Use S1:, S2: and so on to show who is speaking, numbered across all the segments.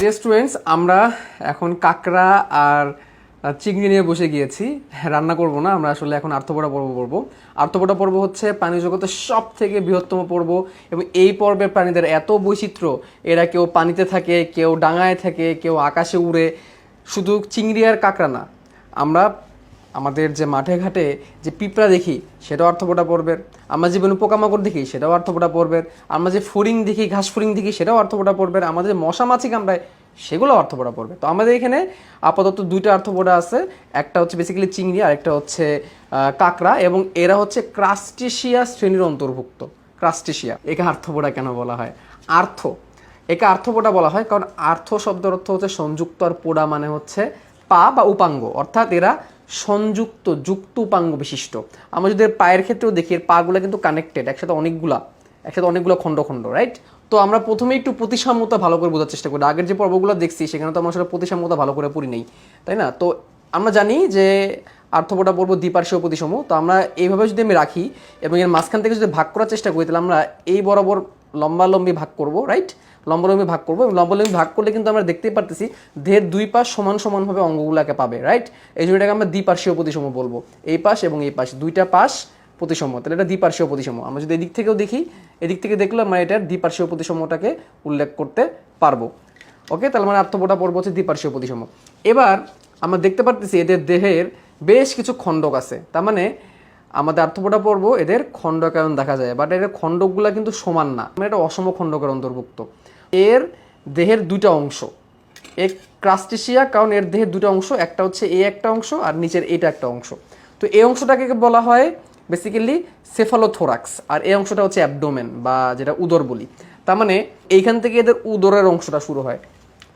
S1: Dear students আমরা এখন কাঁকড়া আর চিংড়ি নিয়ে বসে গিয়েছি। রান্না করব না, আমরা আসলে এখন আর্থপোটা পর্ব পড়ব আর্থপোটা পর্ব হচ্ছে প্রাণী জগতের সব থেকে বৃহত্তম পর্ব এবং এই পর্বের প্রাণীদের এত বৈচিত্র্য, এরা কেউ পানিতে থাকে, কেউ ডাঙায় থাকে, কেউ আকাশে উড়ে। শুধু চিংড়ি আর কাঁকড়া না, আমরা আমাদের যে মাঠে ঘাটে যে পিঁপড়া দেখি, সেটাও অর্থপোটা পর্বের আমরা জীবনে পোকামাকড় দেখি, সেটাও অর্থপোটা পর্বের আমরা যে ফুরিং দেখি, ঘাস ফুরিং দেখি, সেটাও অর্থপোটা পর্বের আমাদের যে মশা মাছি কামড়ায় সেগুলো অর্থপোটা পড়বে। তো আমাদের এখানে আপাতত দুইটা অর্থপোটা আছে। একটা হচ্ছে বেসিক্যালি চিংড়ি, আর একটা হচ্ছে কাঁকড়া, এবং এরা হচ্ছে ক্রাস্টেশিয়া শ্রেণির অন্তর্ভুক্ত। ক্রাস্টেশিয়া, একে আর্থপোটা কেন বলা হয়? আর্থ, একে আর্থপোটা বলা হয় কারণ আর্থ শব্দের অর্থ হচ্ছে সংযুক্ত আর পোড়া মানে হচ্ছে পা বা উপাঙ্গ। অর্থাৎ এরা সংযুক্ত যুক্ত উপাঙ্গ বিশিষ্ট। আমরা যদি পায়ের ক্ষেত্রেও দেখি, এর পাগুলো কিন্তু কানেক্টেড একসাথে অনেকগুলা, একসাথে অনেকগুলো খণ্ড খণ্ড রাইট তো আমরা প্রথমে একটু প্রতিসাম্যতা ভালো করে বোঝার চেষ্টা করি। আগের যে পর্বগুলো দেখছি, সেখানে তো আমরা আসলে প্রতিসাম্যতা ভালো করে পড়ি নেই, তাই না? তো আমরা জানি যে আর্থপোটা পর্ব দ্বিপার্শ্বীয় প্রতিসম, তো আমরা এইভাবে যদি আমি রাখি এবং এর মাঝখান থেকে যদি ভাগ করার চেষ্টা করি, তাহলে আমরা এই বরাবর লম্বালম্বি ভাগ করব রাইট লম্বালম্বি ভাগ করব এবং লম্বালম্বি ভাগ করলে কিন্তু আমরা দেখতেই পারতেছি দেহের দুই পাশ সমান সমানভাবে অঙ্গগুলোকে পাবে রাইট এই জন্য এটাকে আমরা দ্বিপার্শ্বীয় প্রতিসম বলব। এই পাশ এবং এই পাশ, দুইটা পাশ প্রতিসম। তাহলে এটা দ্বিপার্শ্বীয় প্রতিসম। আমরা যদি এদিক থেকেও দেখি, এদিক থেকে দেখলে আমরা এটার দ্বিপার্শ্বীয় প্রতিসমটাকে উল্লেখ করতে পারব। ওকে তাহলে মানে আত্মপোটা পর্ব হচ্ছে দ্বিপার্শ্বীয় প্রতিসম। এবার আমরা দেখতে পারতেছি এদের দেহের বেশ কিছু খণ্ডক আছে। তার মানে আমাদের আত্মপোটা পর্ব এদের খণ্ডকায়ন দেখা যায় বাট এদের খণ্ডকগুলো কিন্তু সমান না। মানে এটা অসম খণ্ডকের অন্তর্ভুক্ত। এর দেহের দুইটা অংশ। এক ক্রাস্টেশিয়া কারণ এর দেহের দুটো অংশ, একটা হচ্ছে এই একটা অংশ আর নিচের এটা একটা অংশ। তো এই অংশটাকে বলা হয় বেসিক্যালি সেফালোথোরাক্স আর এই অংশটা হচ্ছে অ্যাবডোমেন বা যেটা উদর বলি। তার মানে এইখান থেকে এদের উদরের অংশটা শুরু হয়।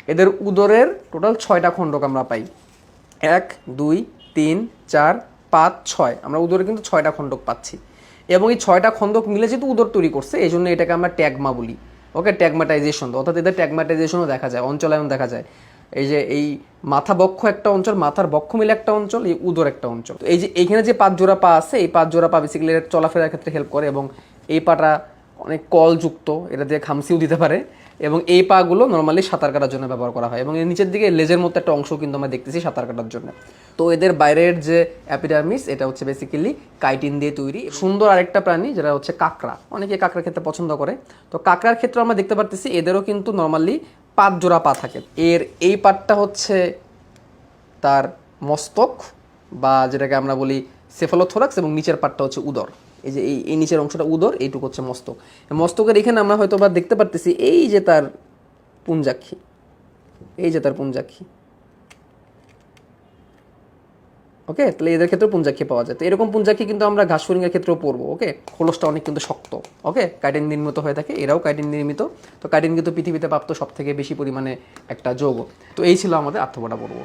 S1: এদের উদরের টোটাল ছয়টা খণ্ডক আমরা পাই। এক, দুই, তিন, চার, পাঁচ, ছয়। আমরা উদরে কিন্তু ছয়টা খণ্ডক পাচ্ছি। এবং এই ছয়টা খণ্ডক মিলে যেহেতু উদর তৈরি করছে, এই জন্য এটাকে আমরা ট্যাগমা বলি। ওকে, ট্যাগমাটাইজেশন। অর্থাৎ এদের ট্যাগমাটাইজেশনও দেখা যায়, অঞ্চলায়ন দেখা যায়। এই যে এই মাথা বক্ষ একটা অঞ্চল, মাথার বক্ষ মিলে একটা অঞ্চল, এই উদর একটা অঞ্চল। তো এই যে এইখানে যে পাঁচ জোড়া পা আছে, এই পাঁচ জোড়া পা বেসিক্যালি চলাফেরার ক্ষেত্রে হেল্প করে এবং এই পাটা অনেক কলযুক্ত, এটা দিয়ে খামসিও দিতে পারে। এবং এই পাগুলো নর্মালি সাঁতার কাটার জন্য ব্যবহার করা হয় এবং এর নিচের দিকে লেজের মতো একটা অংশ কিন্তু আমরা দেখতেছি সাঁতার কাটার জন্য। তো এদের বাইরের যে অ্যাপিডার্মিস এটা হচ্ছে বেসিক্যালি কাইটিন দিয়ে তৈরি। সুন্দর আরেকটা প্রাণী যেটা হচ্ছে কাঁকড়া। অনেকে কাঁকড়া খেতে পছন্দ করে। তো কাঁকড়ার ক্ষেত্রে আমরা দেখতে পারতেছি এদেরও কিন্তু নর্মালি পাঁচ জোড়া পা থাকে। এর এই পাটটা হচ্ছে তার মস্তক বা যেটাকে আমরা বলি সেফালোথোরাক্স এবং নিচের পাটটা হচ্ছে উদর। এই যে এই এই নিচের অংশটা উদর, এইটুকু হচ্ছে মস্তক। মস্তকের এখানে আমরা হয়তো বা দেখতে পারতেছি, এই যে তার পুঞ্জাক্ষী, এই যে তার পুঞ্জাক্ষী। ওকে? তাহলে এদের ক্ষেত্রে পুঞ্জাক্ষী পাওয়া যায়। তো এরকম পুঞ্জাক্ষী কিন্তু আমরা ঘাস ফড়িংয়ের ক্ষেত্রেও পড়ব, ওকে? খোলসটা অনেক কিন্তু শক্ত, ওকে? কাইটিন নির্মিত হয়ে থাকে, এরাও কাইটিন নির্মিত। তো কাইটিন কিন্তু পৃথিবীতে প্রাপ্ত সব থেকে বেশি পরিমাণে একটা যৌগ। তো এই ছিল আমাদের আত্মপটা পর্ব।